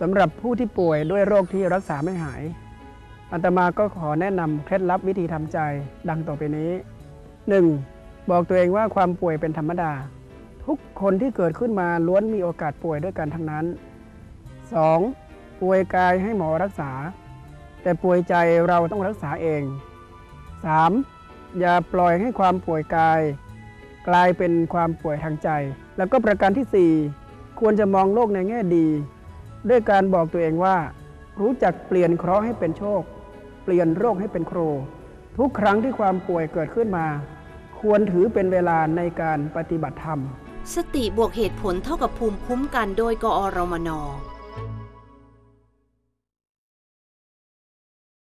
สำหรับผู้ที่ป่วยด้วยโรคที่รักษาไม่หายอาตมาก็ขอแนะนำเคล็ดลับวิธีทำใจดังต่อไปนี้ 1. บอกตัวเองว่าความป่วยเป็นธรรมดา ทุกคนที่เกิดขึ้นมาล้วนมีโอกาสป่วยด้วยกันทั้งนั้น 2. ป่วยกายให้หมอรักษา แต่ป่วยใจเราต้องรักษาเอง 3. อย่าปล่อยให้ความป่วยกาย กลายเป็นความป่วยทางใจ แล้วก็ประการทีสี่4 ควรจะมองโลกในแง่ดี ด้วยการบอกตัวเองว่า รู้จักเปลี่ยนเคราะห์ให้เป็นโชค เปลี่ยนโรคให้เป็นครู ทุกครั้งที่ความป่วยเกิดขึ้นมา ควรถือเป็นเวลาในการปฏิบัติธรรม สติบวกเหตุผลเท่ากับภูมิคุ้มกันโดยกอรมน